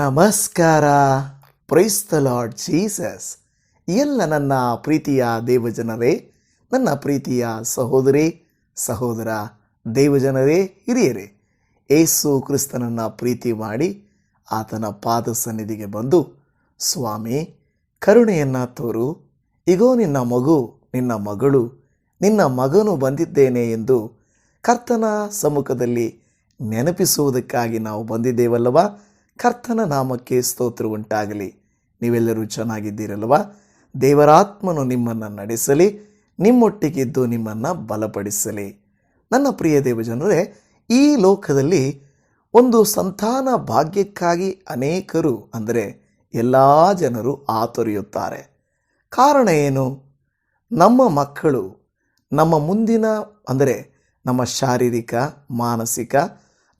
ನಮಸ್ಕಾರ. ಪ್ರೈಸ್ತ lord Jesus ಎಲ್ಲ ನನ್ನ ಪ್ರೀತಿಯ ದೇವಜನರೇ, ನನ್ನ ಪ್ರೀತಿಯ ಸಹೋದರಿ, ಸಹೋದರ ದೇವಜನರೇ, ಹಿರಿಯರೇ, ಏಸು ಕ್ರಿಸ್ತನನ್ನು ಪ್ರೀತಿ ಮಾಡಿ ಆತನ ಪಾದ ಸನ್ನಿಧಿಗೆ ಬಂದು, ಸ್ವಾಮಿ, ಕರುಣೆಯನ್ನು ತೋರು. ಇಗೋ, ನಿನ್ನ ಮಗು, ನಿನ್ನ ಮಗಳು, ನಿನ್ನ ಮಗನು ಬಂದಿದ್ದೇನೆ ಎಂದು ಕರ್ತನ ಸಮ್ಮುಖದಲ್ಲಿ ನೆನಪಿಸುವುದಕ್ಕಾಗಿ ನಾವು ಬಂದಿದ್ದೇವಲ್ಲವ? ಕರ್ತನ ನಾಮಕ್ಕೆ ಸ್ತೋತ್ರ ಉಂಟಾಗಲಿ. ನೀವೆಲ್ಲರೂ ಚೆನ್ನಾಗಿದ್ದೀರಲ್ವ ದೇವರಾತ್ಮನು ನಿಮ್ಮನ್ನು ನಡೆಸಲಿ, ನಿಮ್ಮೊಟ್ಟಿಗಿದ್ದು ನಿಮ್ಮನ್ನು ಬಲಪಡಿಸಲಿ. ನನ್ನ ಪ್ರಿಯ ದೇವಜನರೇ, ಈ ಲೋಕದಲ್ಲಿ ಒಂದು ಸಂತಾನ ಭಾಗ್ಯಕ್ಕಾಗಿ ಅನೇಕರು, ಅಂದರೆ ಎಲ್ಲ ಜನರು ಆತೊರೆಯುತ್ತಾರೆ. ಕಾರಣ ಏನು? ನಮ್ಮ ಮಕ್ಕಳು, ನಮ್ಮ ಮುಂದಿನ, ಅಂದರೆ ನಮ್ಮ ಶಾರೀರಿಕ, ಮಾನಸಿಕ,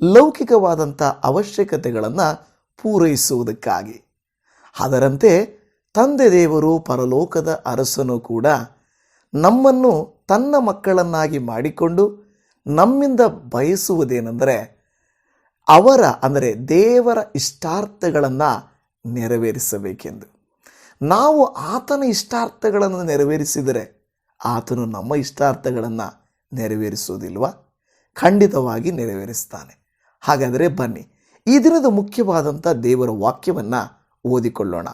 ಲೌಕಿಕವಾದಂಥ ಅವಶ್ಯಕತೆಗಳನ್ನು ಪೂರೈಸುವುದಕ್ಕಾಗಿ. ಅದರಂತೆ ತಂದೆ ದೇವರು ಪರಲೋಕದ ಅರಸನು ಕೂಡ ನಮ್ಮನ್ನು ತನ್ನ ಮಕ್ಕಳನ್ನಾಗಿ ಮಾಡಿಕೊಂಡು ನಮ್ಮಿಂದ ಬಯಸುವುದೇನೆಂದರೆ ಅವರ, ಅಂದರೆ ದೇವರ ಇಷ್ಟಾರ್ಥಗಳನ್ನು ನೆರವೇರಿಸಬೇಕೆಂದು. ನಾವು ಆತನ ಇಷ್ಟಾರ್ಥಗಳನ್ನು ನೆರವೇರಿಸಿದರೆ ಆತನು ನಮ್ಮ ಇಷ್ಟಾರ್ಥಗಳನ್ನು ನೆರವೇರಿಸುವುದಿಲ್ವಾ? ಖಂಡಿತವಾಗಿ ನೆರವೇರಿಸ್ತಾನೆ. ಹಾಗಾದರೆ ಬನ್ನಿ ಈ ದಿನದ ಮುಖ್ಯವಾದಂಥ ದೇವರ ವಾಕ್ಯವನ್ನು ಓದಿಕೊಳ್ಳೋಣ.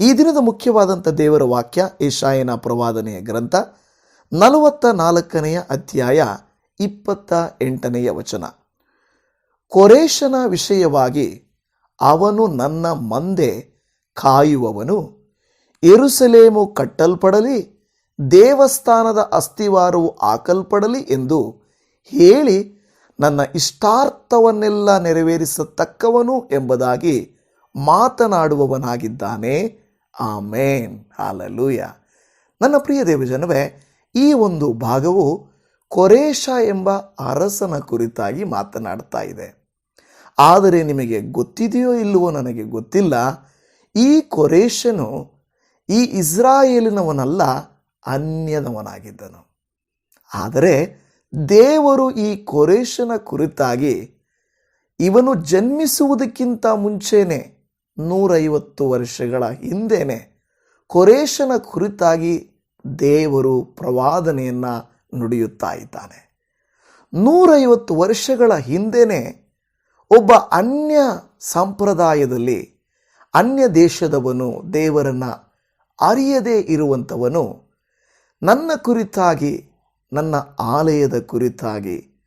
ಈ ದಿನದ ಮುಖ್ಯವಾದಂಥ ದೇವರ ವಾಕ್ಯ ಈಶಾಯನ ಪ್ರವಾದನೆಯ ಗ್ರಂಥ ನಲವತ್ತ ನಾಲ್ಕನೆಯ ಅಧ್ಯಾಯ ಇಪ್ಪತ್ತ ಎಂಟನೆಯ ವಚನ. ಕೊರೇಶನ ವಿಷಯವಾಗಿ ಅವನು ನನ್ನ ಮಂದೆ ಕಾಯುವವನು ಎರುಸಲೇಮು ಕಟ್ಟಲ್ಪಡಲಿ, ದೇವಸ್ಥಾನದ ಅಸ್ಥಿವಾರವು ಹಾಕಲ್ಪಡಲಿ ಎಂದು ಹೇಳಿ ನನ್ನ ಇಷ್ಟಾರ್ಥವನ್ನೆಲ್ಲ ನೆರವೇರಿಸತಕ್ಕವನು ಎಂಬುದಾಗಿ ಮಾತನಾಡುವವನಾಗಿದ್ದಾನೆ. ಆಮೇನ್. ಹಾಲಲೂಯ. ನನ್ನ ಪ್ರಿಯ ದೇವಜನವೇ, ಈ ಒಂದು ಭಾಗವು ಕೊರೇಶ ಎಂಬ ಅರಸನ ಕುರಿತಾಗಿ ಮಾತನಾಡ್ತಾ ಇದೆ. ಆದರೆ ನಿಮಗೆ ಗೊತ್ತಿದೆಯೋ ಇಲ್ಲವೋ ನನಗೆ ಗೊತ್ತಿಲ್ಲ. ಈ ಕೊರೇಶನು ಈ ಇಸ್ರಾಯೇಲಿನವನಲ್ಲ ಅನ್ಯದವನಾಗಿದ್ದನು ಆದರೆ ದೇವರು ಈ ಕೊರೇಶನ ಕುರಿತಾಗಿ ಇವನು ಜನ್ಮಿಸುವುದಕ್ಕಿಂತ ಮುಂಚೆನೆ ನೂರೈವತ್ತು ವರ್ಷಗಳ ಹಿಂದೆನೆ ಕೊರೇಶನ ಕುರಿತಾಗಿ ದೇವರು ಪ್ರವಾದನೆಯನ್ನು ನುಡಿಯುತ್ತಾ ಇದ್ದಾನೆ. ನೂರೈವತ್ತು ವರ್ಷಗಳ ಹಿಂದೆನೆ ಒಬ್ಬ ಅನ್ಯ ಸಂಪ್ರದಾಯದಲ್ಲಿ ಅನ್ಯ ದೇಶದವನು ದೇವರನ್ನು ಅರಿಯದೇ ಇರುವಂಥವನು ನನ್ನ ಕುರಿತಾಗಿ ನನ್ನ ಆಲಯದ ಕುರಿತಾಗಿ,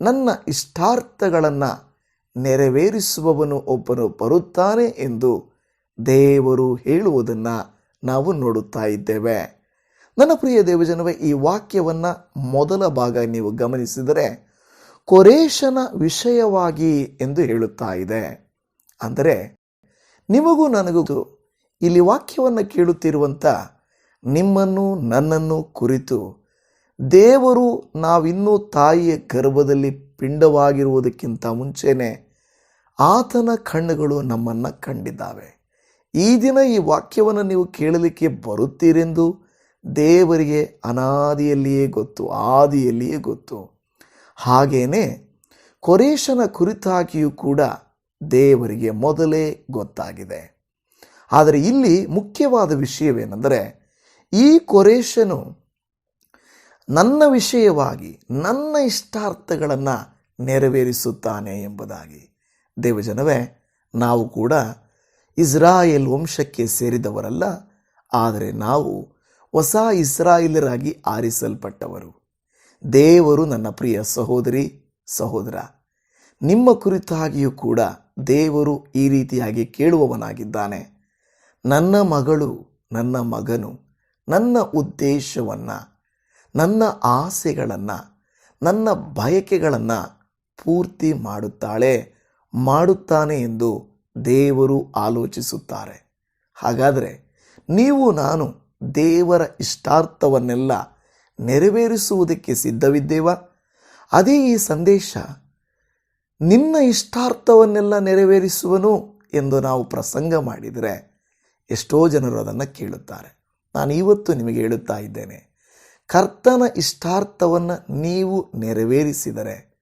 ನನ್ನ ಇಷ್ಟಾರ್ಥಗಳನ್ನು ನೆರವೇರಿಸುವವನು ಒಬ್ಬನು ಬರುತ್ತಾನೆ ಎಂದು ದೇವರು ಹೇಳುವುದನ್ನು ನಾವು ನೋಡುತ್ತಾ ಇದ್ದೇವೆ. ನನ್ನ ಪ್ರಿಯ ದೇವಜನವೇ, ಈ ವಾಕ್ಯವನ್ನು ಮೊದಲ ಭಾಗ ನೀವು ಗಮನಿಸಿದರೆ ಕೊರೇಶನ ವಿಷಯವಾಗಿ ಎಂದು ಹೇಳುತ್ತಾ ಇದೆ. ಅಂದರೆ, ನಿಮಗೂ ನನಗೂ ಇಲ್ಲಿ ವಾಕ್ಯವನ್ನು ಕೇಳುತ್ತಿರುವಂಥ ನಿಮ್ಮನ್ನು ನನ್ನನ್ನು ಕುರಿತು ದೇವರು ನಾವಿನ್ನೂ ತಾಯಿಯ ಗರ್ಭದಲ್ಲಿ ಪಿಂಡವಾಗಿರುವುದಕ್ಕಿಂತ ಮುಂಚೆನೆ ಆತನ ಕಣ್ಣುಗಳು ನಮ್ಮನ್ನು ಕಂಡಿದ್ದಾವೆ. ಈ ದಿನ ಈ ವಾಕ್ಯವನ್ನು ನೀವು ಕೇಳಲಿಕ್ಕೆ ಬರುತ್ತೀರೆಂದು ದೇವರಿಗೆ ಅನಾದಿಯಲ್ಲಿಯೇ ಗೊತ್ತು, ಆದಿಯಲ್ಲಿಯೇ ಗೊತ್ತು. ಹಾಗೇನೆ ಕೊರೇಶನ ಕುರಿತಾಗಿಯೂ ಕೂಡ ದೇವರಿಗೆ ಮೊದಲೇ ಗೊತ್ತಾಗಿದೆ. ಆದರೆ ಇಲ್ಲಿ ಮುಖ್ಯವಾದ ವಿಷಯವೇನೆಂದರೆ ಈ ಕೊರೇಶನು ನನ್ನ ವಿಷಯವಾಗಿ ನನ್ನ ಇಷ್ಟಾರ್ಥಗಳನ್ನು ನೆರವೇರಿಸುತ್ತಾನೆ ಎಂಬುದಾಗಿ. ದೇವಜನವೇ, ನಾವು ಕೂಡ ಇಸ್ರಾಯೇಲ್ ವಂಶಕ್ಕೆ ಸೇರಿದವರಲ್ಲ, ಆದರೆ ನಾವು ಹೊಸ ಇಸ್ರಾಯೇಲರಾಗಿ ಆರಿಸಲ್ಪಟ್ಟವರು. ದೇವರು ನನ್ನ ಪ್ರಿಯ ಸಹೋದರಿ, ಸಹೋದರ, ನಿಮ್ಮ ಕುರಿತಾಗಿಯೂ ಕೂಡ ದೇವರು ಈ ರೀತಿಯಾಗಿ ಕೇಳುವವನಾಗಿದ್ದಾನೆ. ನನ್ನ ಮಗಳು, ನನ್ನ ಮಗನು, ನನ್ನ ಉದ್ದೇಶವನ್ನು ನನ್ನ ಆಸೆಗಳನ್ನು, ನನ್ನ ಬಯಕೆಗಳನ್ನು ಪೂರ್ತಿ ಮಾಡುತ್ತಾಳೆ, ಮಾಡುತ್ತಾನೆ ಎಂದು ದೇವರು ಆಲೋಚಿಸುತ್ತಾರೆ. ಹಾಗಾದರೆ ನೀವು, ನಾನು ದೇವರ ಇಷ್ಟಾರ್ಥವನ್ನೆಲ್ಲ ನೆರವೇರಿಸುವುದಕ್ಕೆ ಸಿದ್ಧವಿದ್ದೇವಾ? ಅದೇ ಈ ಸಂದೇಶ, ನಿನ್ನ ಇಷ್ಟಾರ್ಥವನ್ನೆಲ್ಲ ನೆರವೇರಿಸುವನು ಎಂದು ನಾವು ಪ್ರಸಂಗ ಮಾಡಿದರೆ ಎಷ್ಟೋ ಜನರು ಅದನ್ನು ಕೇಳುತ್ತಾರೆ. ನಾನು ಇವತ್ತು ನಿಮಗೆ ಹೇಳುತ್ತಾ ಇದ್ದೇನೆ. ಕರ್ತನ ಇಷ್ಟಾರ್ಥವನ್ನು ನೀವು ನೆರವೇರಿಸಿದರೆ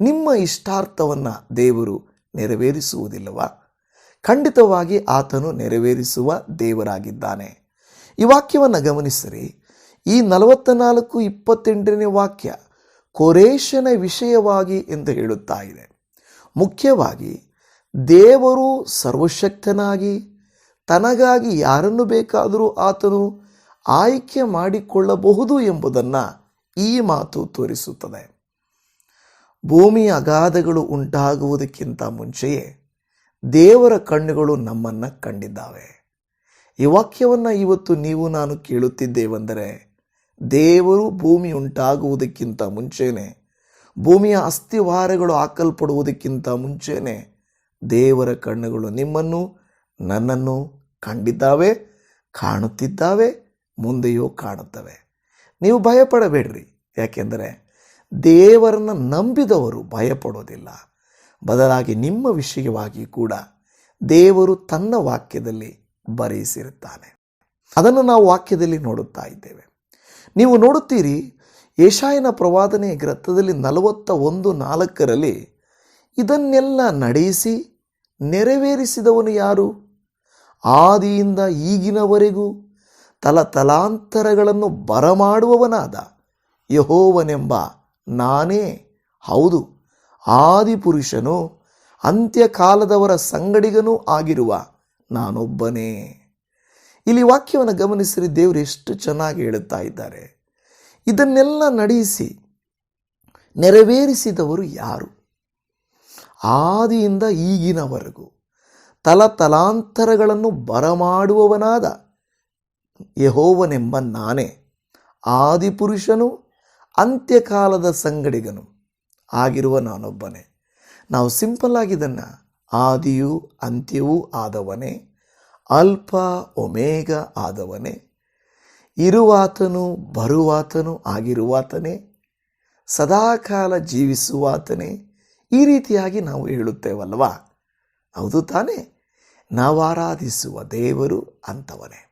ನಿಮ್ಮ ಇಷ್ಟಾರ್ಥವನ್ನು ದೇವರು ನೆರವೇರಿಸುವುದಿಲ್ಲವಾ? ಖಂಡಿತವಾಗಿ ಆತನು ನೆರವೇರಿಸುವ ದೇವರಾಗಿದ್ದಾನೆ. ಈ ವಾಕ್ಯವನ್ನು ಗಮನಿಸಿರಿ. ಈ ನಲವತ್ತ ನಾಲ್ಕು ಇಪ್ಪತ್ತೆಂಟನೇ ವಾಕ್ಯ ಕೊರೇಶನ ವಿಷಯವಾಗಿ ಎಂದು ಹೇಳುತ್ತಾ ಇದೆ. ಮುಖ್ಯವಾಗಿ, ದೇವರು ಸರ್ವಶಕ್ತನಾಗಿ ತನಗಾಗಿ ಯಾರನ್ನು ಬೇಕಾದರೂ ಆತನು ಆಯ್ಕೆ ಮಾಡಿಕೊಳ್ಳಬಹುದು ಎಂಬುದನ್ನು ಈ ಮಾತು ತೋರಿಸುತ್ತದೆ. ಭೂಮಿಯ ಅಗಾಧಗಳು ಉಂಟಾಗುವುದಕ್ಕಿಂತ ಮುಂಚೆಯೇ ದೇವರ ಕಣ್ಣುಗಳು ನಮ್ಮನ್ನು ಕಂಡಿದ್ದಾವೆ. ಈ ವಾಕ್ಯವನ್ನು ಇವತ್ತು ನೀವು ನಾನು ಕೇಳುತ್ತಿದ್ದೇವೆಂದರೆ, ದೇವರು ಭೂಮಿ ಉಂಟಾಗುವುದಕ್ಕಿಂತ ಮುಂಚೆಯೇ ಭೂಮಿಯ ಅಸ್ಥಿವಾರಗಳು ಹಾಕಲ್ಪಡುವುದಕ್ಕಿಂತ ಮುಂಚೆಯೇ ದೇವರ ಕಣ್ಣುಗಳು ನಿಮ್ಮನ್ನು, ನನ್ನನ್ನು ಕಂಡಿದ್ದಾವೆ, ಕಾಣುತ್ತಿದ್ದಾವೆ ಮುಂದೆಯೂ ಕಾಣುತ್ತವೆ. ನೀವು ಭಯಪಡಬೇಡ್ರಿ. ಯಾಕೆಂದರೆ ದೇವರನ್ನು ನಂಬಿದವರು ಭಯಪಡೋದಿಲ್ಲ. ಬದಲಾಗಿ ನಿಮ್ಮ ವಿಷಯವಾಗಿ ಕೂಡ ದೇವರು ತನ್ನ ವಾಕ್ಯದಲ್ಲಿ ಬರೆಯಿಸಿರುತ್ತಾನೆ. ಅದನ್ನು ನಾವು ವಾಕ್ಯದಲ್ಲಿ ನೋಡುತ್ತಾ ಇದ್ದೇವೆ. ನೀವು ನೋಡುತ್ತೀರಿ ಏಷಾಯನ ಪ್ರವಾದನೆ ಗ್ರಂಥದಲ್ಲಿ ನಲವತ್ತ ಒಂದು ನಾಲ್ಕರಲ್ಲಿ, ಇದನ್ನೆಲ್ಲ ನಡೆಸಿ ನೆರವೇರಿಸಿದವನು ಯಾರು? ಆದಿಯಿಂದ ಈಗಿನವರೆಗೂ ತಲತಲಾಂತರಗಳನ್ನು ಬರಮಾಡುವವನಾದ ಯಹೋವನೆಂಬ ನಾನೇ. ಹೌದು, ಆದಿಪುರುಷನು ಅಂತ್ಯಕಾಲದವರ ಸಂಗಡಿಗನೂ ಆಗಿರುವ ನಾನೊಬ್ಬನೇ. ಇಲ್ಲಿ ವಾಕ್ಯವನ್ನು ಗಮನಿಸಿರಿ, ದೇವರು ಎಷ್ಟು ಚೆನ್ನಾಗಿ ಹೇಳುತ್ತಾ ಇದ್ದಾರೆ. ಇದನ್ನೆಲ್ಲ ನಡೆಸಿ ನೆರವೇರಿಸಿದವರು ಯಾರು? ಆದಿಯಿಂದ ಈಗಿನವರೆಗೂ ತಲತಲಾಂತರಗಳನ್ನು ಬರಮಾಡುವವನಾದ ಯಹೋವನೆಂಬ ನಾನೇ. ಆದಿಪುರುಷನು, ಅಂತ್ಯಕಾಲದ ಸಂಗಡಿಗನು ಆಗಿರುವ ನಾನೊಬ್ಬನೇ. ನಾವು ಸಿಂಪಲ್ ಆಗಿದ್ದನ್ನು ಆದಿಯೂ ಅಂತ್ಯವೂ ಆದವನೇ, ಅಲ್ಪ ಒಮೇಗ ಆದವನೇ, ಇರುವಾತನು ಬರುವಾತನು ಆಗಿರುವಾತನೇ, ಸದಾಕಾಲ ಜೀವಿಸುವಾತನೇ ಈ ರೀತಿಯಾಗಿ ನಾವು ಹೇಳುತ್ತೇವಲ್ವಾ? ಹೌದು ತಾನೇ. ನಾವು ಆರಾಧಿಸುವ ದೇವರು ಅಂತವನೇ.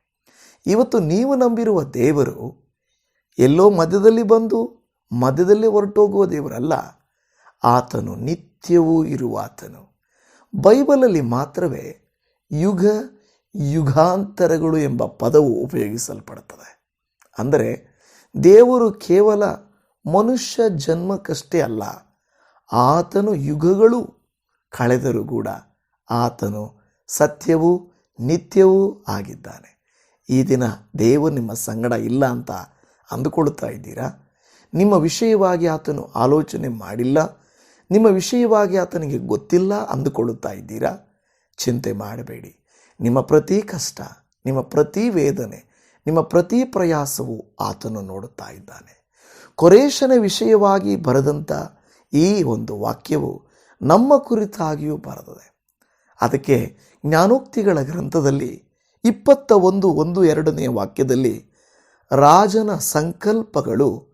ಇವತ್ತು ನೀವು ನಂಬಿರುವ ದೇವರು ಎಲ್ಲೋ ಮಧ್ಯದಲ್ಲಿ ಬಂದು ಮಧ್ಯದಲ್ಲಿ ಹೊರಟೋಗುವ ದೇವರಲ್ಲ, ಆತನು ನಿತ್ಯವೂ ಇರುವ ಆತನು. ಬೈಬಲಲ್ಲಿ ಮಾತ್ರವೇ ಯುಗ ಯುಗಾಂತರಗಳು ಎಂಬ ಪದವು ಉಪಯೋಗಿಸಲ್ಪಡುತ್ತದೆ ಅಂದರೆ ದೇವರು ಕೇವಲ ಮನುಷ್ಯ ಜನ್ಮಕ್ಕಷ್ಟೇ ಅಲ್ಲ, ಆತನು ಯುಗಗಳು ಕಳೆದರೂ ಕೂಡ ಆತನು ಸತ್ಯವೂ ನಿತ್ಯವೂ ಆಗಿದ್ದಾನೆ. ಈ ದಿನ ದೇವರು ನಿಮ್ಮ ಸಂಗಡ ಇಲ್ಲ ಅಂತ ಅಂದುಕೊಳ್ತಾ ಇದ್ದೀರಾ? ನಿಮ್ಮ ವಿಷಯವಾಗಿ ಆತನು ಆಲೋಚನೆ ಮಾಡಿಲ್ಲ. ನಿಮ್ಮ ವಿಷಯವಾಗಿ ಆತನಿಗೆ ಗೊತ್ತಿಲ್ಲ ಅಂದುಕೊಳ್ಳುತ್ತಾ ಇದ್ದೀರಾ? ಚಿಂತೆ ಮಾಡಬೇಡಿ. ನಿಮ್ಮ ಪ್ರತಿ ಕಷ್ಟ, ನಿಮ್ಮ ಪ್ರತಿ ವೇದನೆ, ನಿಮ್ಮ ಪ್ರತಿ ಪ್ರಯಾಸವು ಆತನು ನೋಡುತ್ತಾ ಇದ್ದಾನೆ. ಕೊರೇಶನ ವಿಷಯವಾಗಿ ಬರೆದಂಥ ಈ ಒಂದು ವಾಕ್ಯವು ನಮ್ಮ ಕುರಿತಾಗಿಯೂ ಬರೆದಿದೆ. ಅದಕ್ಕೆ ಜ್ಞಾನೋಕ್ತಿಗಳ ಗ್ರಂಥದಲ್ಲಿ ಇಪ್ಪತ್ತ ಒಂದು ಒಂದು ಎರಡನೆಯ ವಾಕ್ಯದಲ್ಲಿ ರಾಜನ ಸಂಕಲ್ಪಗಳು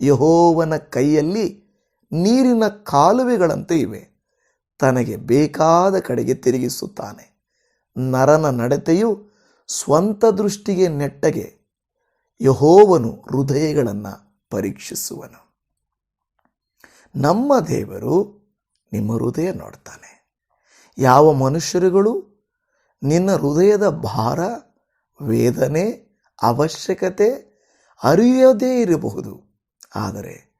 ಯಹೋವನ ಕೈಯಲ್ಲಿ ನೀರಿನ ಕಾಲುವೆಗಳಂತೆ ಇವೆ. ತನಗೆ ಬೇಕಾದ ಕಡೆಗೆ ತಿರುಗಿಸುತ್ತಾನೆ. ನರನ ನಡತೆಯು ಸ್ವಂತ ದೃಷ್ಟಿಗೆ ನೆಟ್ಟಗೆ ಯಹೋವನು ಹೃದಯಗಳನ್ನು ಪರೀಕ್ಷಿಸುವನು. ನಮ್ಮ ದೇವರು ನಿಮ್ಮ ಹೃದಯ ನೋಡ್ತಾನೆ. ಯಾವ ಮನುಷ್ಯರುಗಳು ನಿನ್ನ ಹೃದಯದ ಭಾರ, ವೇದನೆ, ಅವಶ್ಯಕತೆ ಅರಿಯೋದೇ ಇರಬಹುದು. ಆದರೆ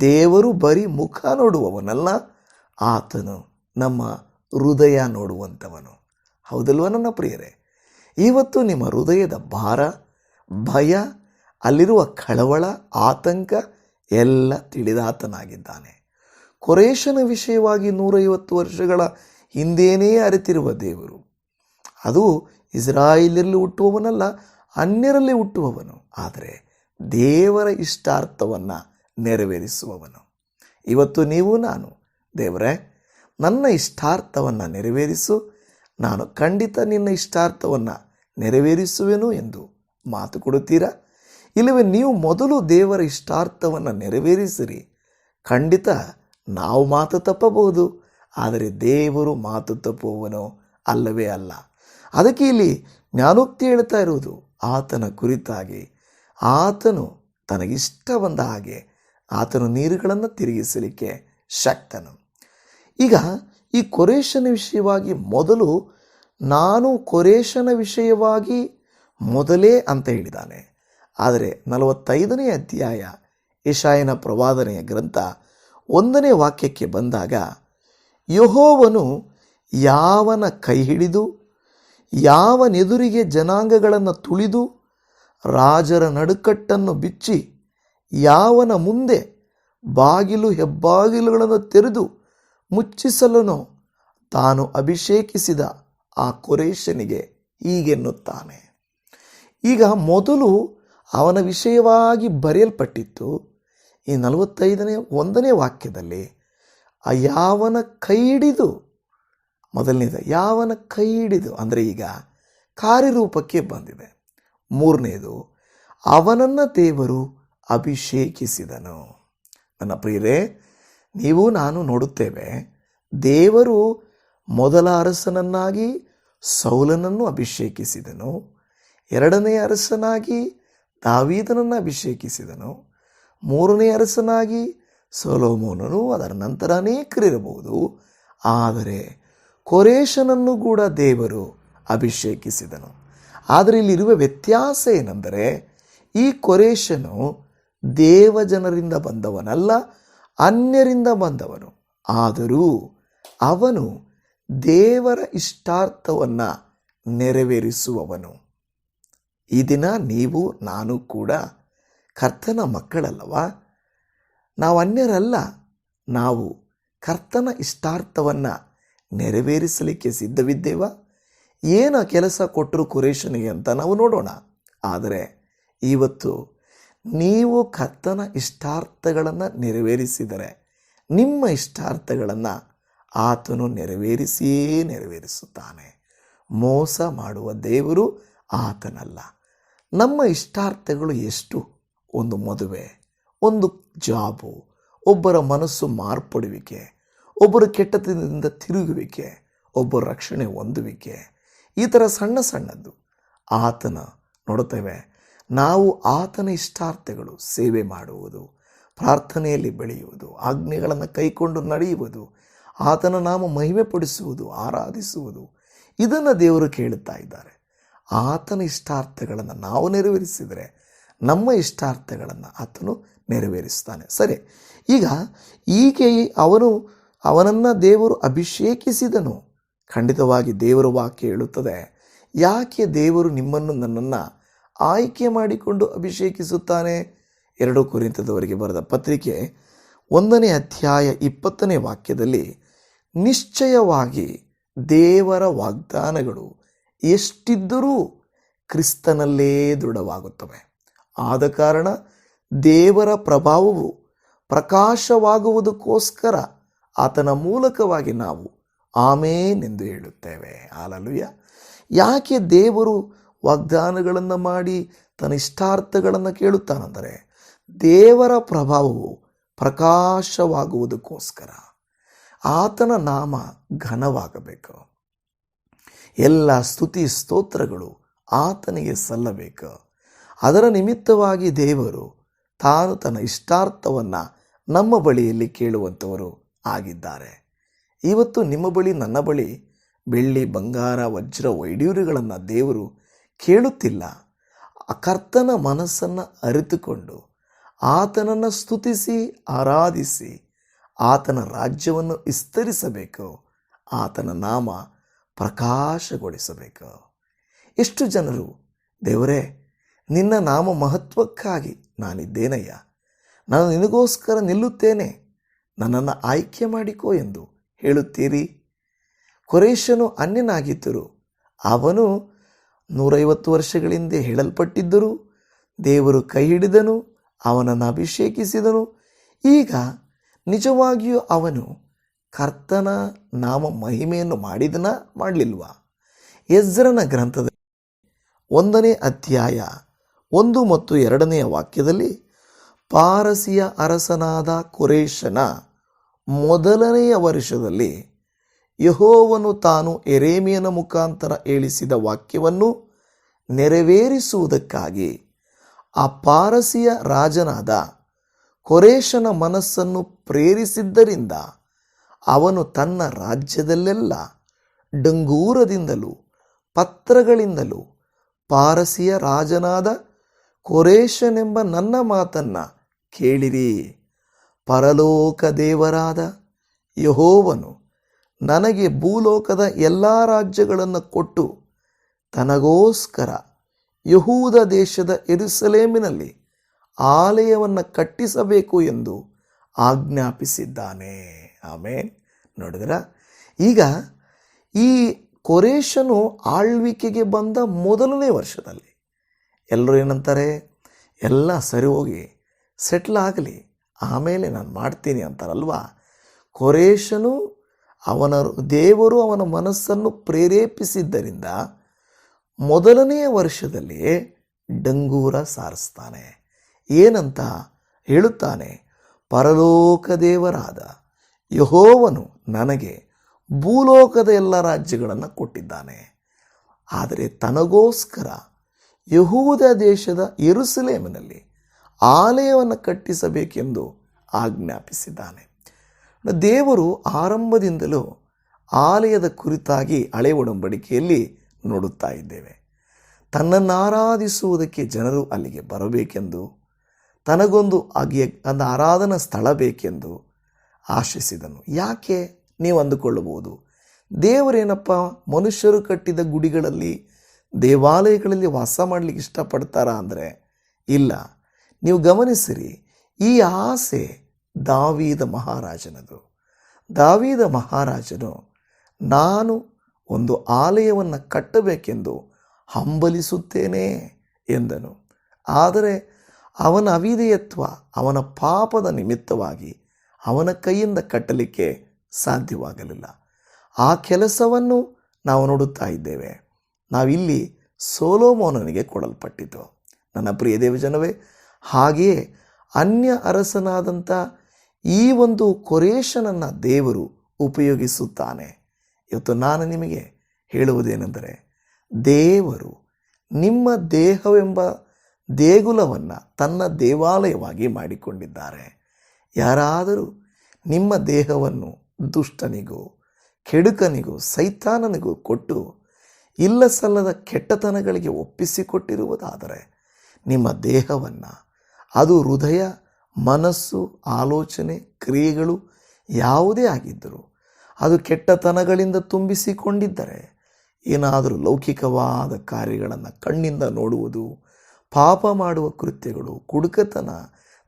ದೇವರು ಬರೀ ಮುಖ ನೋಡುವವನಲ್ಲ, ಆತನು ನಮ್ಮ ಹೃದಯ ನೋಡುವಂಥವನು. ಹೌದಲ್ವ ನನ್ನ ಪ್ರಿಯರೇ? ಇವತ್ತು ನಿಮ್ಮ ಹೃದಯದ ಭಾರ, ಭಯ, ಅಲ್ಲಿರುವ ಕಳವಳ ಆತಂಕ ಎಲ್ಲ ತಿಳಿದಾತನಾಗಿದ್ದಾನೆ. ಕೊರೇಶನ ವಿಷಯವಾಗಿ ನೂರೈವತ್ತು ವರ್ಷಗಳ ಹಿಂದೇನೇ ಅರಿತಿರುವ ದೇವರು ಅದು ಇಸ್ರಾಯಿಲಿರಲಿ ಹುಟ್ಟುವವನಲ್ಲ, ಅನ್ಯರಲ್ಲಿ ಹುಟ್ಟುವವನು. ಆದರೆ ದೇವರ ಇಷ್ಟಾರ್ಥವನ್ನು ನೆರವೇರಿಸುವವನು. ಇವತ್ತು ನೀವು, ನಾನು, ದೇವರೇ, ನನ್ನ ಇಷ್ಟಾರ್ಥವನ್ನು ನೆರವೇರಿಸು, ನಾನು ಖಂಡಿತ ನಿನ್ನ ಇಷ್ಟಾರ್ಥವನ್ನು ನೆರವೇರಿಸುವೆನು ಎಂದು ಮಾತು ಕೊಡುತ್ತೀರಾ? ಇಲ್ಲವೇ, ನೀವು ಮೊದಲು ದೇವರ ಇಷ್ಟಾರ್ಥವನ್ನು ನೆರವೇರಿಸಿರಿ. ಖಂಡಿತ ನಾವು ಮಾತು ತಪ್ಪಬಹುದು, ಆದರೆ ದೇವರು ಮಾತು ತಪ್ಪುವವನು ಅಲ್ಲವೇ ಅಲ್ಲ. ಅದಕ್ಕೆ ಇಲ್ಲಿ ಜ್ಞಾನೋಕ್ತಿ ಹೇಳ್ತಾ ಇರುವುದು. ಆತನ ಕುರಿತಾಗಿ ಆತನು ತನಗಿಷ್ಟ ಬಂದ ಹಾಗೆ ಆತನು ನೀರುಗಳನ್ನು ತಿರುಗಿಸಲಿಕ್ಕೆ ಶಕ್ತನು. ಈಗ ಈ ಕೊರೇಶನ ವಿಷಯವಾಗಿ ಮೊದಲು ನಾನು ಕೊರೇಶನ ವಿಷಯವಾಗಿ ಮೊದಲೇ ಅಂತ ಹೇಳಿದ್ದಾನೆ. ಆದರೆ ನಲವತ್ತೈದನೇ ಅಧ್ಯಾಯ ಇಶಾಯನ ಪ್ರವಾದನೆಯ ಗ್ರಂಥ ಒಂದನೇ ವಾಕ್ಯಕ್ಕೆ ಬಂದಾಗ ಯಹೋವನು ಯಾವನ ಕೈ ಹಿಡಿದು ಯಾವನೆದುರಿಗೆ ಜನಾಂಗಗಳನ್ನು ತುಳಿದು ರಾಜರ ನಡುಕಟ್ಟನ್ನು ಬಿಚ್ಚಿ ಯಾವನ ಮುಂದೆ ಬಾಗಿಲು ಹೆಬ್ಬಾಗಿಲುಗಳನ್ನು ತೆರೆದು ಮುಚ್ಚಿಸಲನು ತಾನು ಅಭಿಷೇಕಿಸಿದ ಆ ಕೊರೇಶನಿಗೆ ಹೀಗೆನ್ನುತ್ತಾನೆ. ಈಗ ಮೊದಲು ಅವನ ವಿಷಯವಾಗಿ ಬರೆಯಲ್ಪಟ್ಟಿತ್ತು. ಈ ನಲವತ್ತೈದನೇ, ಒಂದನೇ ವಾಕ್ಯದಲ್ಲಿ ಆ ಯಾವನ ಕೈ ಹಿಡಿದು ಮೊದಲನೇದು, ಯಾವನ ಕೈ ಹಿಡಿದು ಅಂದರೆ ಈಗ ಕಾರ್ಯರೂಪಕ್ಕೆ ಬಂದಿದೆ. ಮೂರನೇದು, ಅವನನ್ನು ದೇವರು ಅಭಿಷೇಕಿಸಿದನು. ನನ್ನ ಪ್ರಿಯರೇ, ನೀವು, ನಾನು ನೋಡುತ್ತೇವೆ, ದೇವರು ಮೊದಲ ಅರಸನನ್ನಾಗಿ, ಸೌಲನನ್ನು ಅಭಿಷೇಕಿಸಿದನು. ಎರಡನೇ ಅರಸನಾಗಿ, ದಾವೀದನನ್ನು ಅಭಿಷೇಕಿಸಿದನು. ಮೂರನೇ ಅರಸನಾಗಿ, ಸೊಲೋಮೋನನು, ಅದರ ನಂತರ ಅನೇಕರಿರಬಹುದು. ಆದರೆ ಕೊರೇಶನನ್ನು ಕೂಡ ದೇವರು ಅಭಿಷೇಕಿಸಿದನು. ಆದರೆ ಇಲ್ಲಿರುವ ವ್ಯತ್ಯಾಸ ಏನೆಂದರೆ, ಈ ಕೊರೇಶನು ದೇವಜನರಿಂದ ಬಂದವನಲ್ಲ, ಅನ್ಯರಿಂದ ಬಂದವನು. ಆದರೂ ಅವನು ದೇವರ ಇಷ್ಟಾರ್ಥವನ್ನು ನೆರವೇರಿಸುವವನು. ಈ ದಿನ ನೀವು, ನಾನು ಕೂಡ ಕರ್ತನ ಮಕ್ಕಳಲ್ಲವಾ? ನಾವು ಅನ್ಯರಲ್ಲ, ನಾವು ಕರ್ತನ ಇಷ್ಟಾರ್ಥವನ್ನು ನೆರವೇರಿಸಲಿಕ್ಕೆ ಸಿದ್ಧವಿದ್ದೇವ? ಏನು ಕೆಲಸ ಕೊಟ್ಟರು ಕುರೇಶನಿಗೆ ಅಂತ ನಾವು ನೋಡೋಣ. ಆದರೆ ಇವತ್ತು ನೀವು ಕರ್ತನ ಇಷ್ಟಾರ್ಥಗಳನ್ನು ನೆರವೇರಿಸಿದರೆ, ನಿಮ್ಮ ಇಷ್ಟಾರ್ಥಗಳನ್ನು ಆತನು ನೆರವೇರಿಸಿಯೇ ನೆರವೇರಿಸುತ್ತಾನೆ. ಮೋಸ ಮಾಡುವ ದೇವರು ಆತನಲ್ಲ. ನಮ್ಮ ಇಷ್ಟಾರ್ಥಗಳು ಎಷ್ಟು? ಒಂದು ಮದುವೆ, ಒಂದು ಜಾಬು, ಒಬ್ಬರ ಮನಸ್ಸು ಮಾರ್ಪಡುವಿಕೆ ಒಬ್ಬರು ಕೆಟ್ಟತನದಿಂದ ತಿರುಗುವಿಕೆ, ಒಬ್ಬರ ರಕ್ಷಣೆ ಹೊಂದುವಿಕೆ. ಈ ಥರ ಸಣ್ಣ ಸಣ್ಣದ್ದು. ಆತನ ನೋಡುತ್ತೇವೆ, ನಾವು ಆತನ ಇಷ್ಟಾರ್ಥಗಳು ಸೇವೆ ಮಾಡುವುದು, ಪ್ರಾರ್ಥನೆಯಲ್ಲಿ ಬೆಳೆಯುವುದು, ಆಜ್ಞೆಗಳನ್ನು ಕೈಕೊಂಡು ನಡೆಯುವುದು, ಆತನ ನಾಮ ಮಹಿಮೆಪಡಿಸುವುದು, ಆರಾಧಿಸುವುದು. ಇದನ್ನು ದೇವರು ಕೇಳುತ್ತಾ ಇದ್ದಾರೆ. ಆತನ ಇಷ್ಟಾರ್ಥಗಳನ್ನು ನಾವು ನೆರವೇರಿಸಿದರೆ ನಮ್ಮ ಇಷ್ಟಾರ್ಥಗಳನ್ನು ಆತನು ನೆರವೇರಿಸ್ತಾನೆ. ಸರಿ, ಈಗ ಈಕೆ ಅವನು ಅವನನ್ನು ದೇವರು ಅಭಿಷೇಕಿಸಿದನು. ಖಂಡಿತವಾಗಿ ದೇವರ ವಾಕ್ಯ ಹೇಳುತ್ತದೆ. ಯಾಕೆ ದೇವರು ನಿಮ್ಮನ್ನು ನನ್ನನ್ನು ಆಯ್ಕೆ ಮಾಡಿಕೊಂಡು ಅಭಿಷೇಕಿಸುತ್ತಾನೆ? ಎರಡು ಕುರಿತದವರಿಗೆ ಬರೆದ ಪತ್ರಿಕೆ ಒಂದನೇ ಅಧ್ಯಾಯ ಇಪ್ಪತ್ತನೇ ವಾಕ್ಯದಲ್ಲಿ ನಿಶ್ಚಯವಾಗಿ ದೇವರ ವಾಗ್ದಾನಗಳು ಎಷ್ಟಿದ್ದರೂ ಕ್ರಿಸ್ತನಲ್ಲೇ ದೃಢವಾಗುತ್ತವೆ. ಆದ ಕಾರಣ ದೇವರ ಪ್ರಭಾವವು ಪ್ರಕಾಶವಾಗುವುದಕ್ಕೋಸ್ಕರ ಆತನ ಮೂಲಕವಾಗಿ ನಾವು ಆಮೇನೆಂದು ಹೇಳುತ್ತೇವೆ. ಆಲಲುಯ ಯಾಕೆ ದೇವರು ವಾಗ್ದಾನಗಳನ್ನು ಮಾಡಿ ತನ್ನ ಇಷ್ಟಾರ್ಥಗಳನ್ನು ಕೇಳುತ್ತಾನೆಂದರೆ ದೇವರ ಪ್ರಭಾವವು ಪ್ರಕಾಶವಾಗುವುದಕ್ಕೋಸ್ಕರ. ಆತನ ನಾಮ ಘನವಾಗಬೇಕು. ಎಲ್ಲ ಸ್ತುತಿ ಸ್ತೋತ್ರಗಳು ಆತನಿಗೆ ಸಲ್ಲಬೇಕು. ಅದರ ನಿಮಿತ್ತವಾಗಿ ದೇವರು ತಾನು ತನ್ನ ಇಷ್ಟಾರ್ಥವನ್ನು ನಮ್ಮ ಬಳಿಯಲ್ಲಿ ಕೇಳುವಂಥವರು ಆಗಿದ್ದಾರೆ. ಇವತ್ತು ನಿಮ್ಮ ಬಳಿ, ನನ್ನ ಬಳಿ ಬೆಳ್ಳಿ, ಬಂಗಾರ, ವಜ್ರ ವೈಡೂರ್ಯಗಳನ್ನು ದೇವರು ಕೇಳುತ್ತಿಲ್ಲ. ಕರ್ತನ ಮನಸ್ಸನ್ನು ಅರಿತುಕೊಂಡು ಆತನನ್ನು ಸ್ತುತಿಸಿ, ಆರಾಧಿಸಿ ಆತನ ರಾಜ್ಯವನ್ನು ವಿಸ್ತರಿಸಬೇಕು. ಆತನ ನಾಮ ಪ್ರಕಾಶಗೊಳಿಸಬೇಕು. ಎಷ್ಟು ಜನರು, ದೇವರೇ, ನಿನ್ನ ನಾಮ ಮಹತ್ವಕ್ಕಾಗಿ ನಾನಿದ್ದೇನಯ್ಯ? ನಾನು ನಿನಗೋಸ್ಕರ ನಿಲ್ಲುತ್ತೇನೆ. ನನ್ನನ್ನು ಆಯ್ಕೆ ಮಾಡಿಕೋ ಎಂದು ಹೇಳುತ್ತೀರಿ? ಕೊರೇಶನು ಅನ್ಯನಾಗಿದ್ದರು. ಅವನು ನೂರೈವತ್ತು ವರ್ಷಗಳಿಂದ ಹೇಳಲ್ಪಟ್ಟಿದ್ದರು. ದೇವರು ಕೈ ಹಿಡಿದನು, ಅವನನ್ನು ಅಭಿಷೇಕಿಸಿದನು. ಈಗ ನಿಜವಾಗಿಯೂ ಅವನು ಕರ್ತನ ನಾಮ ಮಹಿಮೆಯನ್ನು ಮಾಡಿದನ ಮಾಡಲಿಲ್ವ? ಎಜ್ರನ ಗ್ರಂಥದಲ್ಲಿ ಒಂದನೇ ಅಧ್ಯಾಯ ಒಂದು ಮತ್ತು ಎರಡನೆಯ ವಾಕ್ಯದಲ್ಲಿ ಪಾರಸಿಯ ಅರಸನಾದ ಕುರೇಶನ ಮೊದಲನೆಯ ವರ್ಷದಲ್ಲಿ ಯಹೋವನು ತಾನು ಎರೇಮಿಯನ ಮುಖಾಂತರ ಹೇಳಿಸಿದ ವಾಕ್ಯವನ್ನು ನೆರವೇರಿಸುವುದಕ್ಕಾಗಿ ಆ ಪಾರಸಿಯ ರಾಜನಾದ ಕೊರೇಶನ ಮನಸ್ಸನ್ನು ಪ್ರೇರಿಸಿದ್ದರಿಂದ ಅವನು ತನ್ನ ರಾಜ್ಯದಲ್ಲೆಲ್ಲ ಡಂಗೂರದಿಂದಲೂ ಪತ್ರಗಳಿಂದಲೂ ಪಾರಸಿಯ ರಾಜನಾದ ಕೊರೇಶನೆಂಬ ನನ್ನ ಮಾತನ್ನ ಕೇಳಿರಿ. ಪರಲೋಕ ದೇವರಾದ ಯಹೋವನು ನನಗೆ ಭೂಲೋಕದ ಎಲ್ಲ ರಾಜ್ಯಗಳನ್ನು ಕೊಟ್ಟು ತನಗೋಸ್ಕರ ಯಹೂದ ದೇಶದ ಎರುಸಲೇಮಿನಲ್ಲಿ ಆಲಯವನ್ನು ಕಟ್ಟಿಸಬೇಕು ಎಂದು ಆಜ್ಞಾಪಿಸಿದ್ದಾನೆ. ಆಮೇನ್. ನೋಡಿದ್ರ? ಈಗ ಈ ಕೊರೇಶನು ಆಳ್ವಿಕೆಗೆ ಬಂದ ಮೊದಲನೇ ವರ್ಷದಲ್ಲಿ ಎಲ್ಲರೂ ಏನಂತಾರೆ? ಎಲ್ಲ ಸರಿ ಹೋಗಿ ಸೆಟ್ಲ್ ಆಗಲಿ, ಆಮೇಲೆ ನಾನು ಮಾಡ್ತೀನಿ ಅಂತಾರಲ್ವಾ? ಕೊರೇಶನು ಅವನ ದೇವರು ಅವನ ಮನಸ್ಸನ್ನು ಪ್ರೇರೇಪಿಸಿದ್ದರಿಂದ ಮೊದಲನೆಯ ವರ್ಷದಲ್ಲಿ ಡಂಗೂರ ಸಾರಿಸ್ತಾನೆ. ಏನಂತ ಹೇಳುತ್ತಾನೆ? ಪರಲೋಕ ದೇವರಾದ ಯಹೋವನು ನನಗೆ ಭೂಲೋಕದ ಎಲ್ಲ ರಾಜ್ಯಗಳನ್ನು ಕೊಟ್ಟಿದ್ದಾನೆ. ಆದರೆ ತನಗೋಸ್ಕರ ಯಹೂದ ದೇಶದ ಯೆರೂಸಲೇಮಿನಲ್ಲಿ ಆಲಯವನ್ನು ಕಟ್ಟಿಸಬೇಕೆಂದು ಆಜ್ಞಾಪಿಸಿದ್ದಾನೆ. ದೇವರು ಆರಂಭದಿಂದಲೂ ಆಲಯದ ಕುರಿತಾಗಿ ಹಳೆ ಒಡಂಬಡಿಕೆಯಲ್ಲಿ ನೋಡುತ್ತಾ ಇದ್ದೇವೆ. ತನ್ನನ್ನು ಆರಾಧಿಸುವುದಕ್ಕೆ ಜನರು ಅಲ್ಲಿಗೆ ಬರಬೇಕೆಂದು, ತನಗೊಂದು ಅಗಿಯ, ಒಂದು ಆರಾಧನಾ ಸ್ಥಳ ಬೇಕೆಂದು ಆಶಿಸಿದನು. ಯಾಕೆ? ನೀವು ಅಂದುಕೊಳ್ಳಬಹುದು. ದೇವರೇನಪ್ಪ? ಮನುಷ್ಯರು ಕಟ್ಟಿದ ಗುಡಿಗಳಲ್ಲಿ, ದೇವಾಲಯಗಳಲ್ಲಿ ವಾಸ ಮಾಡಲಿಕ್ಕೆ ಇಷ್ಟಪಡ್ತಾರಾ ಅಂದರೆ, ಇಲ್ಲ. ನೀವು ಗಮನಿಸಿರಿ, ಈ ಆಸೆ ದಾವೀದ ಮಹಾರಾಜನದು. ದಾವೀದ ಮಹಾರಾಜನು, ನಾನು ಒಂದು ಆಲಯವನ್ನು ಕಟ್ಟಬೇಕೆಂದು ಹಂಬಲಿಸುತ್ತೇನೆ ಎಂದನು. ಆದರೆ ಅವನ ಅವಿಧೇಯತ್ವ, ಅವನ ಪಾಪದ ನಿಮಿತ್ತವಾಗಿ ಅವನ ಕೈಯಿಂದ ಕಟ್ಟಲಿಕ್ಕೆ ಸಾಧ್ಯವಾಗಲಿಲ್ಲ. ಆ ಕೆಲಸವನ್ನು ನಾವು ನೋಡುತ್ತಾ ಇದ್ದೇವೆ. ನಾವಿಲ್ಲಿ ಸೋಲೋಮೋನನಿಗೆ ಕೊಡಲ್ಪಟ್ಟಿತು. ನನ್ನ ಪ್ರಿಯ ದೇವಜನವೇ ಹಾಗೆಯೇ ಅನ್ಯ ಅರಸನಾದಂಥ ಈ ಒಂದು ಕೊರೇಶನನ್ನು ದೇವರು ಉಪಯೋಗಿಸುತ್ತಾನೆ. ಇವತ್ತು ನಾನು ನಿಮಗೆ ಹೇಳುವುದೇನೆಂದರೆ, ದೇವರು ನಿಮ್ಮ ದೇಹವೆಂಬ ದೇಗುಲವನ್ನು ತನ್ನ ದೇವಾಲಯವಾಗಿ ಮಾಡಿಕೊಂಡಿದ್ದಾರೆ. ಯಾರಾದರೂ ನಿಮ್ಮ ದೇಹವನ್ನು ದುಷ್ಟನಿಗೂ, ಕೆಡುಕನಿಗೂ, ಸೈತಾನನಿಗೂ ಕೊಟ್ಟು ಇಲ್ಲ ಸಲ್ಲದ ಕೆಟ್ಟತನಗಳಿಗೆ ಒಪ್ಪಿಸಿಕೊಟ್ಟಿರುವುದಾದರೆ, ನಿಮ್ಮ ದೇಹವನ್ನು ಅದು ಹೃದಯ, ಮನಸ್ಸು, ಆಲೋಚನೆ, ಕ್ರಿಯೆಗಳು ಯಾವುದೇ ಆಗಿದ್ದರೂ ಅದು ಕೆಟ್ಟತನಗಳಿಂದ ತುಂಬಿಸಿಕೊಂಡಿದ್ದರೆ ಏನಾದರೂ ಲೌಕಿಕವಾದ ಕಾರ್ಯಗಳನ್ನು ಕಣ್ಣಿಂದ ನೋಡುವುದು, ಪಾಪ ಮಾಡುವ ಕೃತ್ಯಗಳು, ಕುಡುಕತನ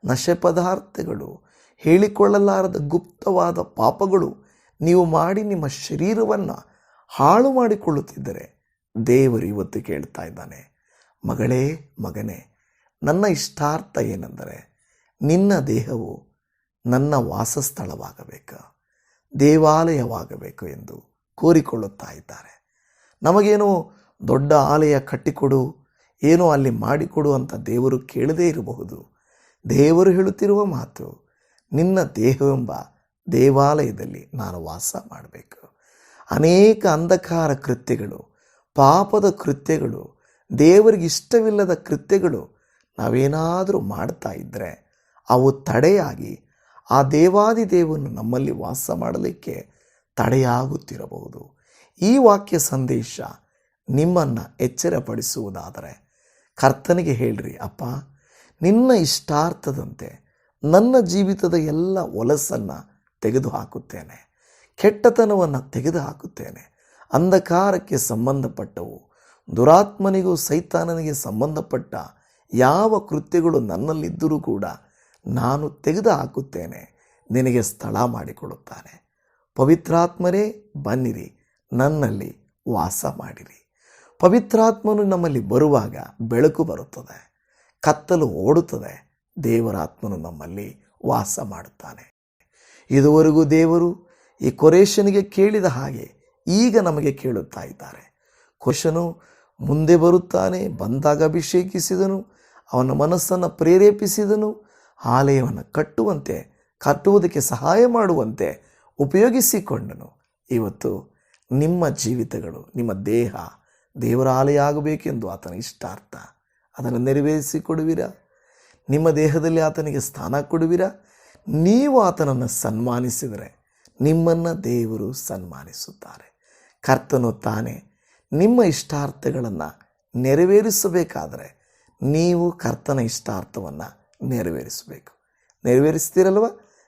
ನಶೆ ಪದಾರ್ಥಗಳು ಹೇಳಿಕೊಳ್ಳಲಾರದ ಗುಪ್ತವಾದ ಪಾಪಗಳು ನೀವು ಮಾಡಿ ನಿಮ್ಮ ಶರೀರವನ್ನು ಹಾಳು ಮಾಡಿಕೊಳ್ಳುತ್ತಿದ್ದರೆ ದೇವರು ಇವತ್ತು ಕೇಳ್ತಾ ಇದ್ದಾನೆ, ಮಗಳೇ, ಮಗನೇ ನನ್ನ ಇಷ್ಟಾರ್ಥ ಏನೆಂದರೆ ನಿನ್ನ ದೇಹವು ನನ್ನ ವಾಸಸ್ಥಳವಾಗಬೇಕು, ದೇವಾಲಯವಾಗಬೇಕು ಎಂದು ಕೋರಿಕೊಳ್ಳುತ್ತಾ ಇದ್ದಾರೆ. ನಮಗೇನೋ ದೊಡ್ಡ ಆಲಯ ಕಟ್ಟಿಕೊಡು, ಏನೋ ಅಲ್ಲಿ ಮಾಡಿಕೊಡು ಅಂತ ದೇವರು ಕೇಳದೇ ಇರಬಹುದು. ದೇವರು ಹೇಳುತ್ತಿರುವ ಮಾತು, ನಿನ್ನ ದೇಹವೆಂಬ ದೇವಾಲಯದಲ್ಲಿ ನಾನು ವಾಸ ಮಾಡಬೇಕು. ಅನೇಕ ಅಂಧಕಾರ ಕೃತ್ಯಗಳು, ಪಾಪದ ಕೃತ್ಯಗಳು ದೇವರಿಗೆ ಇಷ್ಟವಿಲ್ಲದ ಕೃತ್ಯಗಳು ನಾವೇನಾದರೂ ಮಾಡ್ತಾ ಇದ್ದರೆ ಅವು ತಡೆಯಾಗಿ ಆ ದೇವಾದಿ ದೇವನು ನಮ್ಮಲ್ಲಿ ವಾಸ ಮಾಡಲಿಕ್ಕೆ ತಡೆಯಾಗುತ್ತಿರಬಹುದು. ಈ ವಾಕ್ಯ ಸಂದೇಶ ನಿಮ್ಮನ್ನು ಎಚ್ಚರಪಡಿಸುವುದಾದರೆ ಕರ್ತನಿಗೆ ಹೇಳ್ರಿ, ಅಪ್ಪ, ನಿನ್ನ ಇಷ್ಟಾರ್ಥದಂತೆ ನನ್ನ ಜೀವಿತದ ಎಲ್ಲ ಒಲಸನ್ನು ತೆಗೆದುಹಾಕುತ್ತೇನೆ, ಕೆಟ್ಟತನವನ್ನು ತೆಗೆದುಹಾಕುತ್ತೇನೆ. ಅಂಧಕಾರಕ್ಕೆ ಸಂಬಂಧಪಟ್ಟವು, ದುರಾತ್ಮನಿಗೂ ಸೈತಾನನಿಗೆ ಸಂಬಂಧಪಟ್ಟ ಯಾವ ಕೃತ್ಯಗಳು ನನ್ನಲ್ಲಿದ್ದರೂ ಕೂಡ ನಾನು ತೆಗೆದು ಹಾಕುತ್ತೇನೆ, ನಿನಗೆ ಸ್ಥಳ ಮಾಡಿಕೊಡುತ್ತಾನೆ. ಪವಿತ್ರಾತ್ಮರೇ, ಬನ್ನಿರಿ, ನನ್ನಲ್ಲಿ ವಾಸ ಮಾಡಿರಿ. ಪವಿತ್ರಾತ್ಮನು ನಮ್ಮಲ್ಲಿ ಬರುವಾಗ ಬೆಳಕು ಬರುತ್ತದೆ, ಕತ್ತಲು ಓಡುತ್ತದೆ, ದೇವರಾತ್ಮನು ನಮ್ಮಲ್ಲಿ ವಾಸ ಮಾಡುತ್ತಾನೆ. ಇದುವರೆಗೂ ದೇವರು ಈ ಕೊರೇಶನಿಗೆ ಕೇಳಿದ ಹಾಗೆ ಈಗ ನಮಗೆ ಕೇಳುತ್ತಾ ಇದ್ದಾರೆ. ಕೊರೇಶನು ಮುಂದೆ ಬರುತ್ತಾನೆ, ಬಂದಾಗ ಅಭಿಷೇಕಿಸಿದನು ಅವನ ಮನಸ್ಸನ್ನು ಪ್ರೇರೇಪಿಸಿದನು. ಆಲಯವನ್ನು ಕಟ್ಟುವಂತೆ, ಕಟ್ಟುವುದಕ್ಕೆ ಸಹಾಯ ಮಾಡುವಂತೆ ಉಪಯೋಗಿಸಿಕೊಂಡನು. ಇವತ್ತು ನಿಮ್ಮ ಜೀವಿತಗಳು, ನಿಮ್ಮ ದೇಹ ದೇವರ ಆಲಯ ಆಗಬೇಕೆಂದು ಆತನ ಇಷ್ಟಾರ್ಥ. ಅದನ್ನು ನೆರವೇರಿಸಿಕೊಡುವಿರಾ? ನಿಮ್ಮ ದೇಹದಲ್ಲಿ ಆತನಿಗೆ ಸ್ಥಾನ ಕೊಡುವಿರಾ? ನೀವು ಆತನನ್ನು ಸನ್ಮಾನಿಸಿದರೆ ನಿಮ್ಮನ್ನು ದೇವರು ಸನ್ಮಾನಿಸುತ್ತಾರೆ. ಕರ್ತನು ತಾನೇ ನಿಮ್ಮ ಇಷ್ಟಾರ್ಥಗಳನ್ನು ನೆರವೇರಿಸಬೇಕಾದರೆ ನೀವು ಕರ್ತನ ಇಷ್ಟಾರ್ಥವನ್ನು ನೆರವೇರಿಸಬೇಕು. ನೆರವೇರಿಸ್ತೀರಲ್ವ?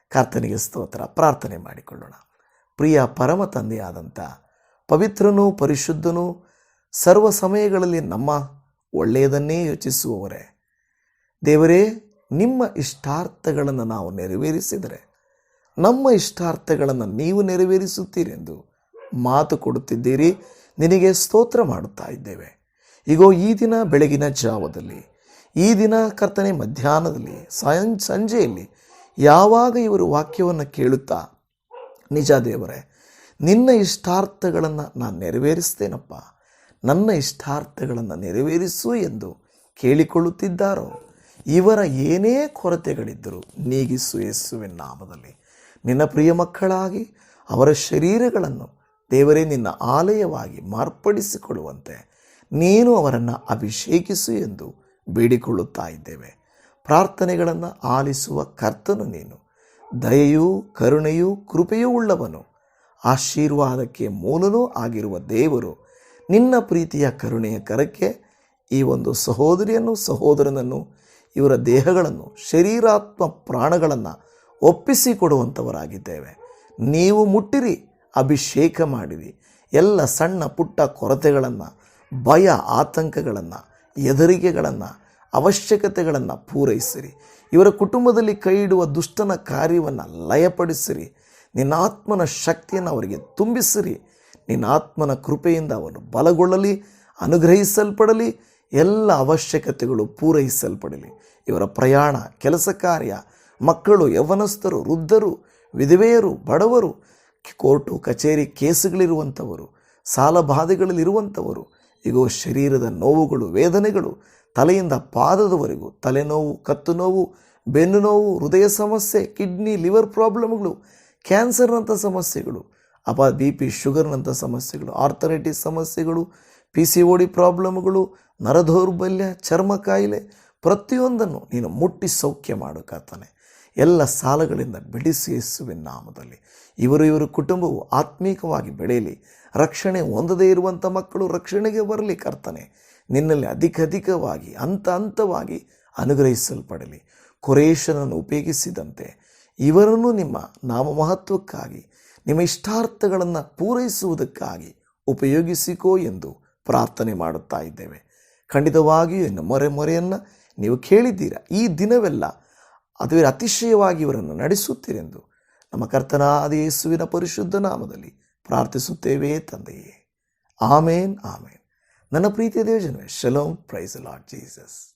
ಕರ್ತನಿಗೆ ಸ್ತೋತ್ರ, ಪ್ರಾರ್ಥನೆ ಮಾಡಿಕೊಳ್ಳೋಣ. ಪ್ರಿಯ ಪರಮ ತಂದೆಯಾದಂಥ, ಪವಿತ್ರನೂ ಪರಿಶುದ್ಧನೂ ಸರ್ವ ಸಮಯಗಳಲ್ಲಿ ನಮ್ಮ ಒಳ್ಳೆಯದನ್ನೇ ಯೋಚಿಸುವವರೇ, ದೇವರೇ, ನಿಮ್ಮ ಇಷ್ಟಾರ್ಥಗಳನ್ನು ನಾವು ನೆರವೇರಿಸಿದರೆ, ನಮ್ಮ ಇಷ್ಟಾರ್ಥಗಳನ್ನು ನೀವು ನೆರವೇರಿಸುತ್ತೀರೆಂದು ಮಾತು ಕೊಡುತ್ತಿದ್ದೀರಿ. ನಿನಗೆ ಸ್ತೋತ್ರ ಮಾಡುತ್ತಾ ಇದ್ದೇವೆ. ಈಗೋ ಈ ದಿನ ಬೆಳಗಿನ ಜಾವದಲ್ಲಿ, ಈ ದಿನ ಕರ್ತನೆ ಮಧ್ಯಾಹ್ನದಲ್ಲಿ, ಸಾಯಂ, ಸಂಜೆಯಲ್ಲಿ ಯಾವಾಗ ಇವರು ವಾಕ್ಯವನ್ನು ಕೇಳುತ್ತಾ, ನಿಜ ದೇವರೇ, ನಿನ್ನ ಇಷ್ಟಾರ್ಥಗಳನ್ನು ನಾನು ನೆರವೇರಿಸ್ತೇನಪ್ಪ, ನನ್ನ ಇಷ್ಟಾರ್ಥಗಳನ್ನು ನೆರವೇರಿಸು ಎಂದು ಕೇಳಿಕೊಳ್ಳುತ್ತಿದ್ದಾರೋ, ಇವರ ಏನೇ ಕೊರತೆಗಳಿದ್ದರೂ ನೀಗಿಸು ಯೇಸುವಿನ ನಾಮದಲ್ಲಿ. ನಿನ್ನ ಪ್ರಿಯ ಮಕ್ಕಳಾಗಿ ಅವರ ಶರೀರಗಳನ್ನು ದೇವರೇ ನಿನ್ನ ಆಲಯವಾಗಿ ಮಾರ್ಪಡಿಸಿಕೊಳ್ಳುವಂತೆ ನೀನು ಅವರನ್ನು ಅಭಿಷೇಕಿಸು ಎಂದು ಬೇಡಿಕೊಳ್ಳುತ್ತಾ ಇದ್ದೇವೆ. ಪ್ರಾರ್ಥನೆಗಳನ್ನು ಆಲಿಸುವ ಕರ್ತನು ನೀನು. ದಯೆಯೂ ಕರುಣೆಯೂ ಕೃಪೆಯೂ ಉಳ್ಳವನು. ಆಶೀರ್ವಾದಕ್ಕೆ ಮೂಲನೂ ಆಗಿರುವ ದೇವರು ನಿನ್ನ ಪ್ರೀತಿಯ ಕರುಣೆಯ ಕರಕ್ಕೆ ಈ ಒಂದು ಸಹೋದರಿಯನ್ನು, ಸಹೋದರನನ್ನು, ಇವರ ದೇಹಗಳನ್ನು, ಶರೀರಾತ್ಮ ಪ್ರಾಣಗಳನ್ನು ಒಪ್ಪಿಸಿಕೊಡುವಂಥವರಾಗಿದ್ದೇವೆ ನೀವು ಮುಟ್ಟಿರಿ, ಅಭಿಷೇಕ ಮಾಡಿರಿ. ಎಲ್ಲ ಸಣ್ಣ ಪುಟ್ಟ ಕೊರತೆಗಳನ್ನು ಭಯ ಆತಂಕಗಳನ್ನು ಹೆದರಿಕೆಗಳನ್ನು ಅವಶ್ಯಕತೆಗಳನ್ನು ಪೂರೈಸಿರಿ. ಇವರ ಕುಟುಂಬದಲ್ಲಿ ಕೈ ಇಡುವ ದುಷ್ಟನ ಕಾರ್ಯವನ್ನು ಲಯಪಡಿಸಿರಿ. ನಿನ್ನ ಆತ್ಮನ ಶಕ್ತಿಯನ್ನು ಅವರಿಗೆ ತುಂಬಿಸಿರಿ. ನಿನ್ನ ಆತ್ಮನ ಕೃಪೆಯಿಂದ ಅವನು ಬಲಗೊಳ್ಳಲಿ, ಅನುಗ್ರಹಿಸಲ್ಪಡಲಿ, ಎಲ್ಲ ಅವಶ್ಯಕತೆಗಳು ಪೂರೈಸಲ್ಪಡಲಿ. ಇವರ ಪ್ರಯಾಣ, ಕೆಲಸ ಕಾರ್ಯ, ಮಕ್ಕಳು, ಯವನಸ್ಥರು, ವೃದ್ಧರು, ವಿಧವೆಯರು, ಬಡವರು, ಕೋರ್ಟು, ಕಚೇರಿ ಕೇಸುಗಳಿರುವಂಥವರು ಸಾಲ ಬಾಧೆಗಳಲ್ಲಿರುವಂಥವರು ಈಗ ಶರೀರದ ನೋವುಗಳು, ವೇದನೆಗಳು ತಲೆಯಿಂದ ಪಾದದವರೆಗೂ, ತಲೆನೋವು ಕತ್ತು ನೋವು ಬೆನ್ನು ನೋವು ಹೃದಯ ಸಮಸ್ಯೆ, ಕಿಡ್ನಿ, ಲಿವರ್ ಪ್ರಾಬ್ಲಮ್ಗಳು, ಕ್ಯಾನ್ಸರ್ನಂಥ ಸಮಸ್ಯೆಗಳು, ಅಪ, ಬಿ ಪಿ, ಶುಗರ್ನಂಥ ಸಮಸ್ಯೆಗಳು, ಆರ್ಥರೈಟಿಸ್ ಸಮಸ್ಯೆಗಳು, ಪಿ ಸಿ ಓ ಡಿ ಪ್ರಾಬ್ಲಮ್ಗಳು, ನರದೌರ್ಬಲ್ಯ, ಚರ್ಮ ಕಾಯಿಲೆ, ಪ್ರತಿಯೊಂದನ್ನು ನೀನು ಮುಟ್ಟಿ ಸೌಖ್ಯ ಮಾಡು ಕರ್ತನೆ. ಎಲ್ಲ ಸಾಲಗಳಿಂದ ಬಿಡಿಸಿ ಯೇಸುವಿನ ನಾಮದಲ್ಲಿ. ಇವರು ಇವರ ಕುಟುಂಬವು ಆತ್ಮೀಕವಾಗಿ ಬೆಳೆಯಲಿ. ರಕ್ಷಣೆ ಹೊಂದದೇ ಇರುವಂಥ ಮಕ್ಕಳು ರಕ್ಷಣೆಗೆ ಬರಲಿ ಕರ್ತನೆ. ನಿನ್ನಲ್ಲಿ ಅಧಿಕ ಅಧಿಕವಾಗಿ, ಹಂತ ಹಂತವಾಗಿ ಅನುಗ್ರಹಿಸಲ್ಪಡಲಿ. ಕೊರೇಶನನ್ನು ಉಪಯೋಗಿಸಿದಂತೆ ಇವರನ್ನು ನಿಮ್ಮ ನಾಮ ಮಹತ್ವಕ್ಕಾಗಿ ನಿಮ್ಮ ಇಷ್ಟಾರ್ಥಗಳನ್ನು ಪೂರೈಸುವುದಕ್ಕಾಗಿ ಉಪಯೋಗಿಸಿಕೋ ಎಂದು ಪ್ರಾರ್ಥನೆ ಮಾಡುತ್ತಾ ಇದ್ದೇವೆ. ಖಂಡಿತವಾಗಿಯೂ ಇನ್ನು ಮೊರೆ ಮೊರೆಯನ್ನು ನೀವು ಕೇಳಿದ್ದೀರಾ? ಈ ದಿನವೆಲ್ಲ ಅದುವೇ ಅತಿಶಯವಾಗಿ ಇವರನ್ನು ನಡೆಸುತ್ತೀರೆಂದು ನಮ್ಮ ಕರ್ತನಾದ ಯೇಸುವಿನ ಪರಿಶುದ್ಧ ನಾಮದಲ್ಲಿ ಪ್ರಾರ್ಥಿಸುತ್ತೇವೆ ತಂದೆಯೇ. Amen amen. ನನ್ನ ಪ್ರೀತಿಯ ದೇವಜನವೇ ಶಲೋಮ್ ಪ್ರೈಸ್ ಲಾರ್ಡ್ ಜೀಸಸ್.